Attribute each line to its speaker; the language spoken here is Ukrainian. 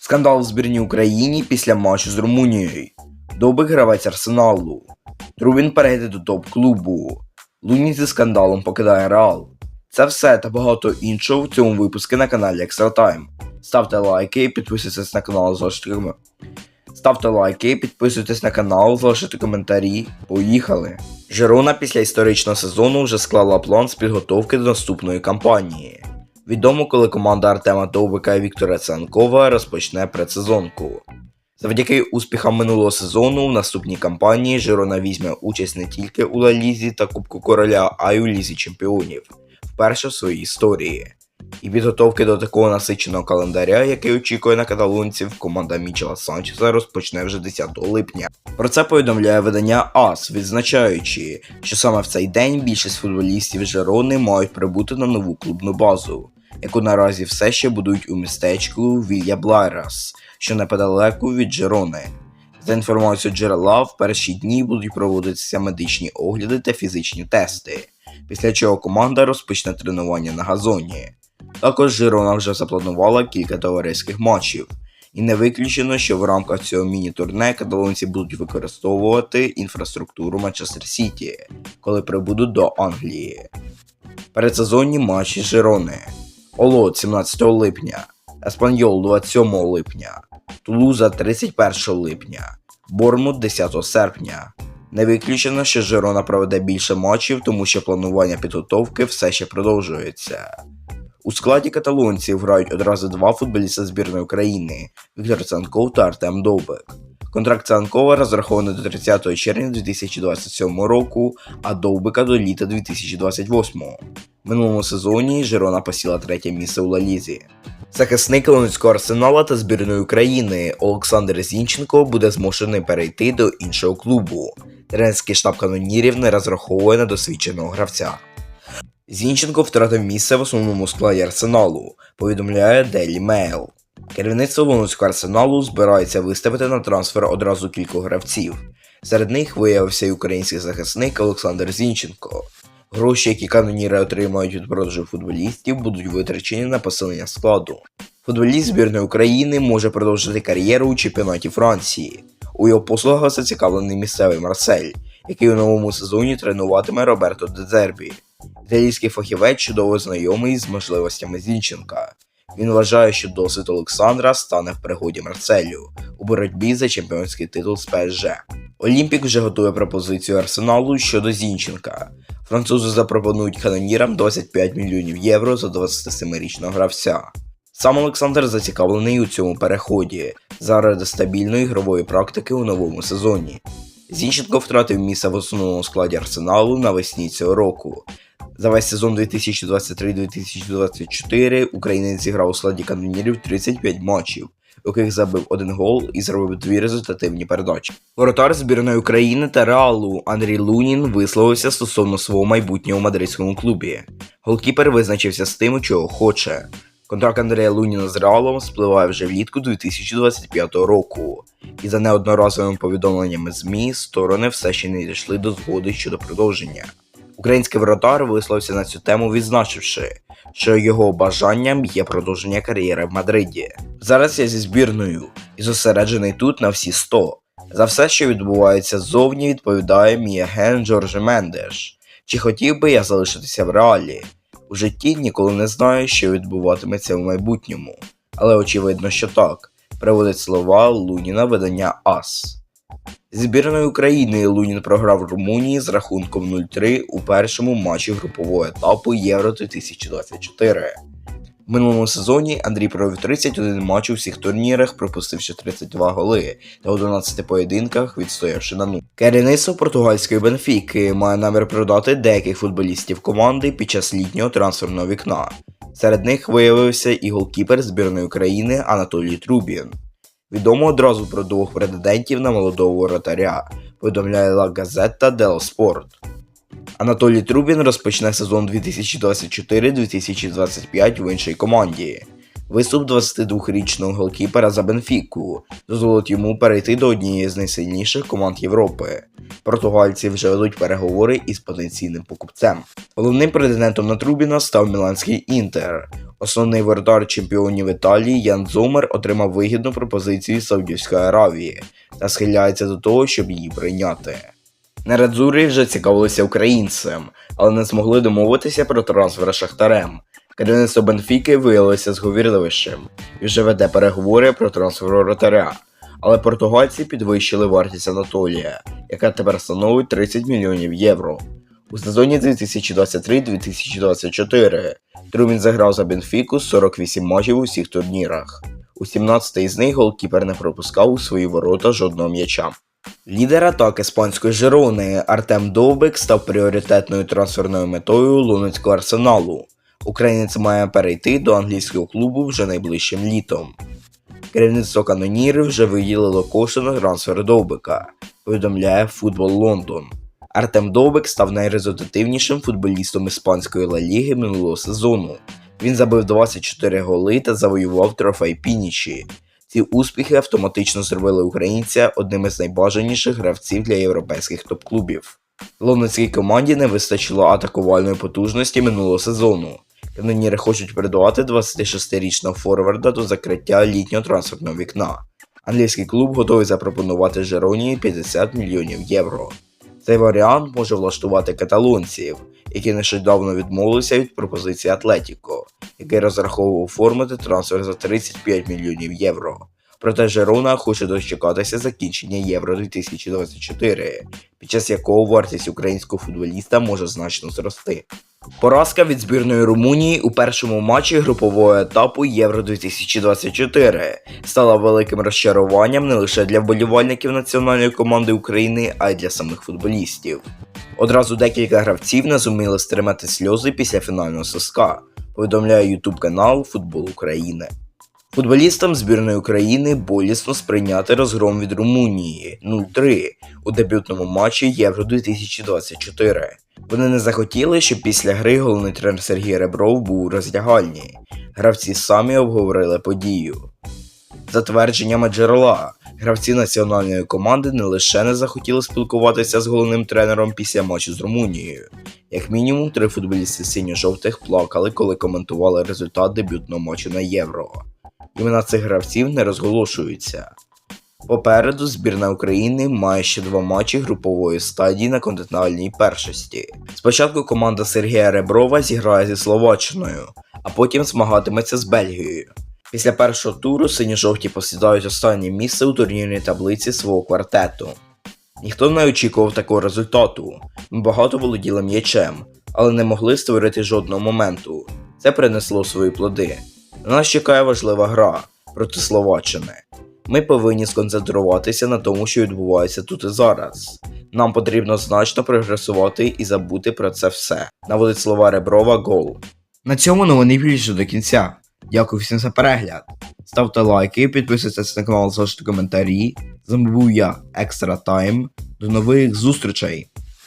Speaker 1: Скандал в збірній Україні після матчу з Румунією. Довбик гравець Арсеналу. Трубін перейде до топ-клубу. Луні зі скандалом покидає Реал. Це все та багато іншого в цьому випуску на каналі Time. Ставте лайки, і підписуйтесь на канал, залиште коментарі. Ставте лайки, підписуйтесь на канал, залишите коментарі. Поїхали! Жирона після історичного сезону вже склала план з підготовки до наступної кампанії. Відомо, коли команда Артема Довбика і Віктора Цанкова розпочне предсезонку. Завдяки успіхам минулого сезону в наступній кампанії Жирона візьме участь не тільки у Ла Лізі та Кубку Короля, а й у Лізі Чемпіонів вперше в своїй історії. І підготовки до такого насиченого календаря, який очікує на каталонців, команда Мічела Санчеса розпочне вже 10 липня. Про це повідомляє видання АС, відзначаючи, що саме в цей день більшість футболістів Жерони мають прибути на нову клубну базу, яку наразі все ще будують у містечку Вілья Блайрас, що неподалеку від Жерони. За інформацією джерела, в перші дні будуть проводитися медичні огляди та фізичні тести, після чого команда розпочне тренування на газоні. Також Жирона вже запланувала кілька товариських матчів, і не виключено, що в рамках цього міні-турне каталонці будуть використовувати інфраструктуру Манчестер Сіті, коли прибудуть до Англії. Передсезонні матчі Жирони. Олот 17 липня, Еспаньол 27 липня, Тулуза 31 липня, Бормут 10 серпня. Не виключено, що Жирона проведе більше матчів, тому що планування підготовки все ще продовжується. У складі каталонців грають одразу два футболіста збірної України Віктор Цанков та Артем Довбик. Контракт Цанкова розрахований до 30 червня 2027 року, а Довбика до літа 2028. В минулому сезоні Жирона посіла третє місце у Лалізі. Захисник Луницького арсенала та збірної України Олександр Зінченко буде змушений перейти до іншого клубу. Тренерський штаб канонірів не розраховує на досвідченого гравця. Зінченко втратив місце в основному складі арсеналу, повідомляє Daily Mail. Керівництво Луницького арсеналу збирається виставити на трансфер одразу кількох гравців. Серед них виявився й український захисник Олександр Зінченко. Гроші, які каноніри отримають від продажу футболістів, будуть витрачені на посилення складу. Футболіст збірної України може продовжити кар'єру у чемпіонаті Франції. У його послугах зацікавлений місцевий Марсель, який у новому сезоні тренуватиме Роберто Дезербі. Італійський фахівець чудово знайомий з можливостями Зінченка. Він вважає, що досвід Олександра стане в пригоді Марселю у боротьбі за чемпіонський титул з ПСЖ. Олімпік вже готує пропозицію Арсеналу щодо Зінченка. Французи запропонують канонірам 25 мільйонів євро за 27-річного гравця. Сам Олександр зацікавлений у цьому переході заради стабільної ігрової практики у новому сезоні. Зінченко втратив місце в основному складі Арсеналу навесні цього року. За весь сезон 2023-2024 українець зіграв у складі канонірів 35 матчів, яких забив один гол і зробив дві результативні передачі. Воротар збірної України та Реалу Андрій Лунін висловився стосовно свого майбутнього мадридському клубі. Голкіпер визначився з тим, чого хоче. Контракт Андрія Луніна з Реалом спливає вже влітку 2025 року, і за неодноразовими повідомленнями ЗМІ сторони все ще не дійшли до згоди щодо продовження. Український воротар висловився на цю тему, відзначивши, що його бажанням є продовження кар'єри в Мадриді. Зараз я зі збірною і зосереджений тут на всі 100. За все, що відбувається ззовні, відповідає мій агент Джордж Мендеш. Чи хотів би я залишитися в реалі? У житті ніколи не знаю, що відбуватиметься в майбутньому, але очевидно, що так, приводить слова Луніна видання АС. Збірною України Лунін програв Румунії з рахунком 0-3 у першому матчі групового етапу Євро 2024. В минулому сезоні Андрій провів 31 матч у всіх турнірах, пропустивши 32 голи та у 12 поєдинках відстоявши на нуль. Керівництво португальської Бенфіки має намір продати деяких футболістів команди під час літнього трансферного вікна. Серед них виявився і голкіпер збірної України Анатолій Трубін. Відомо одразу про двох претендентів на молодого воротаря, повідомляє La Gazzetta dello Sport. Анатолій Трубін розпочне сезон 2024-2025 в іншій команді. Виступ 22-річного голкіпера за Бенфіку дозволить йому перейти до однієї з найсильніших команд Європи. Португальці вже ведуть переговори із потенційним покупцем. Головним претендентом на Трубіна став Міланський Інтер. Основний воротар чемпіонів Італії Ян Зомер отримав вигідну пропозицію Саудівської Аравії та схиляється до того, щоб її прийняти. Нерадзурі вже цікавилися українцем, але не змогли домовитися про трансфер Шахтарем. Керівництво Бенфіки виявилося зговірливішим і вже веде переговори про трансфер воротаря. Але португальці підвищили вартість Анатолія, яка тепер становить 30 мільйонів євро. У сезоні 2023-2024 Трумін заграв за Бенфіку 48 матчів у всіх турнірах. У 17 із них голкіпер не пропускав у свої ворота жодного м'яча. Лідер атак іспанської Жерони Артем Довбик став пріоритетною трансферною метою лунецького арсеналу. Українець має перейти до англійського клубу вже найближчим літом. Керівництво каноніри вже виділило кошти на трансфер Довбика, повідомляє Футбол Лондон. Артем Довбик став найрезультативнішим футболістом іспанської Ла Ліги минулого сезону. Він забив 24 голи та завоював трофей Пінічі. Ці успіхи автоматично зробили українця одним із найбажаніших гравців для європейських топ-клубів. Лондонській команді не вистачило атакувальної потужності минулого сезону. Каноніри хочуть придбати 26-річного форварда до закриття літнього трансферного вікна. Англійський клуб готовий запропонувати Жероні 50 мільйонів євро. Цей варіант може влаштувати каталонців, які нещодавно відмовилися від пропозиції Атлетіко, який розраховував оформити трансфер за 35 мільйонів євро. Проте Жерона хоче дочекатися закінчення Євро 2024, під час якого вартість українського футболіста може значно зрости. Поразка від збірної Румунії у першому матчі групового етапу Євро 2024 стала великим розчаруванням не лише для вболівальників національної команди України, а й для самих футболістів. Одразу декілька гравців не зуміли стримати сльози після фінального соска, повідомляє ютуб канал Футбол України. Футболістам збірної України болісно сприйняти розгром від Румунії 0-3 у дебютному матчі Євро 2024. Вони не захотіли, щоб після гри головний тренер Сергій Ребров був у роздягальні. Гравці самі обговорили подію. За твердженнями джерела, гравці національної команди не лише не захотіли спілкуватися з головним тренером після матчу з Румунією. Як мінімум, три футболісти синьо-жовтих плакали, коли коментували результат дебютного матчу на Євро. Імена цих гравців не розголошуються. Попереду збірна України має ще два матчі групової стадії на континентальній першості. Спочатку команда Сергія Реброва зіграє зі Словаччиною, а потім змагатиметься з Бельгією. Після першого туру синьо-жовті посідають останнє місце у турнірній таблиці свого квартету. Ніхто не очікував такого результату. Ми багато володіли м'ячем, але не могли створити жодного моменту. Це принесло свої плоди. На нас чекає важлива гра проти Словаччини. Ми повинні сконцентруватися на тому, що відбувається тут і зараз. Нам потрібно значно прогресувати і забути про це все. Наводить слова Реброва гол. На цьому новини більше до кінця. Дякую всім за перегляд. Ставте лайки, підписуйтесь на канал, залиште коментарі. З вами був я, Екстра Тайм. До нових зустрічей!